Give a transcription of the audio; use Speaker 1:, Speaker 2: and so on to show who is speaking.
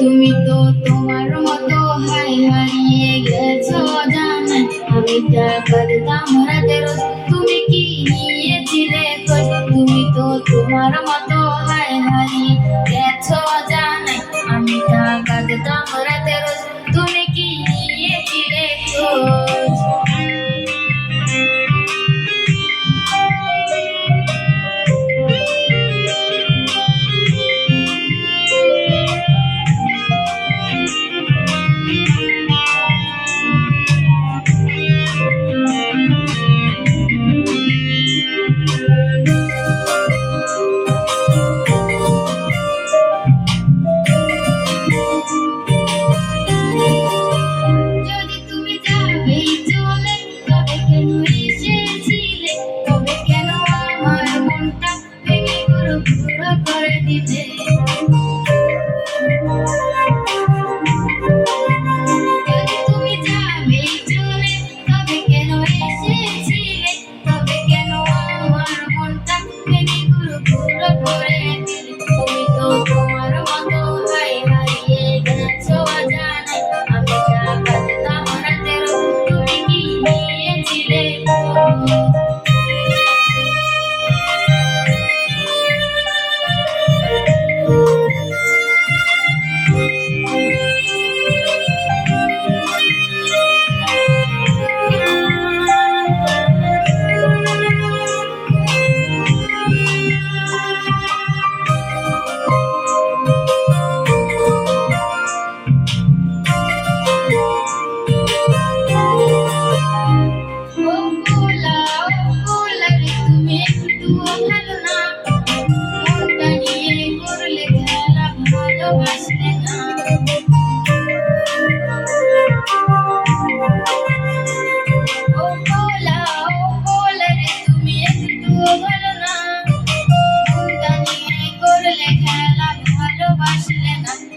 Speaker 1: তুমি তো তোমার মতো হাই হারিয়ে গেছো জানাই আমি যা পারতাম রাতে তুমি কি নিয়েছিলে তুমি তো তোমার মতো I'm still
Speaker 2: in love.